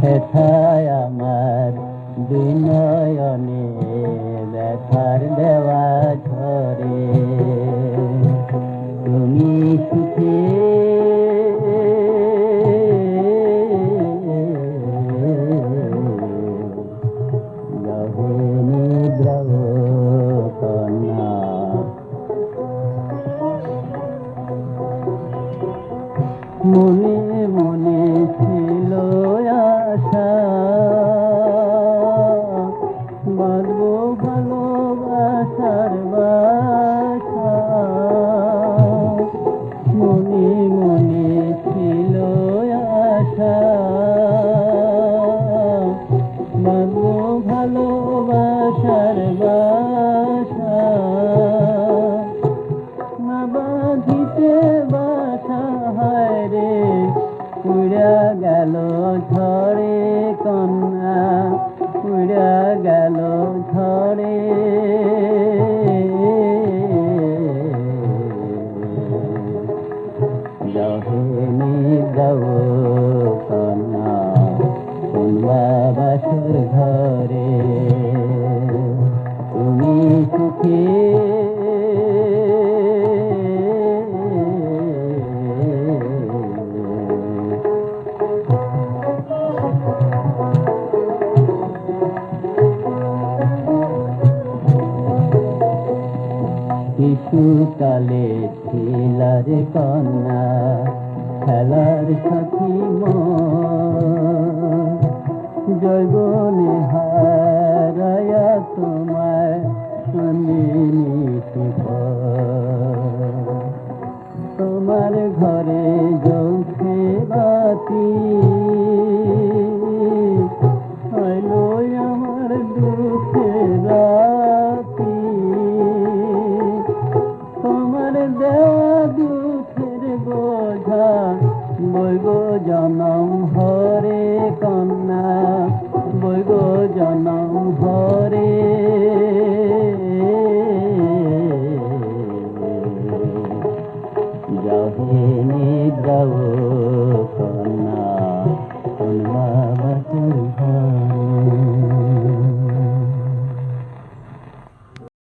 হেথায় আমার দুই নয়নে ব্যথার দেওয়া ঝরে তুমি সুখে মনে মনে বাঁধবো ভালোবাসার বাসা। বাঁধিতে বাসা হায় রে, উড়া গেল ঝড়ে কন্যা, উড়া গেল ঝড়ে। যহেনি যাও কন্যা বাসর শিশুকালে ছিলার কন্যা খেলার সাথী জৈবনে হারায়া তোমায় আমি তোমার ঘরে বৈগ জনম হরে কন্যা বৈগ জনম হরে। যাহে নিদ্রাও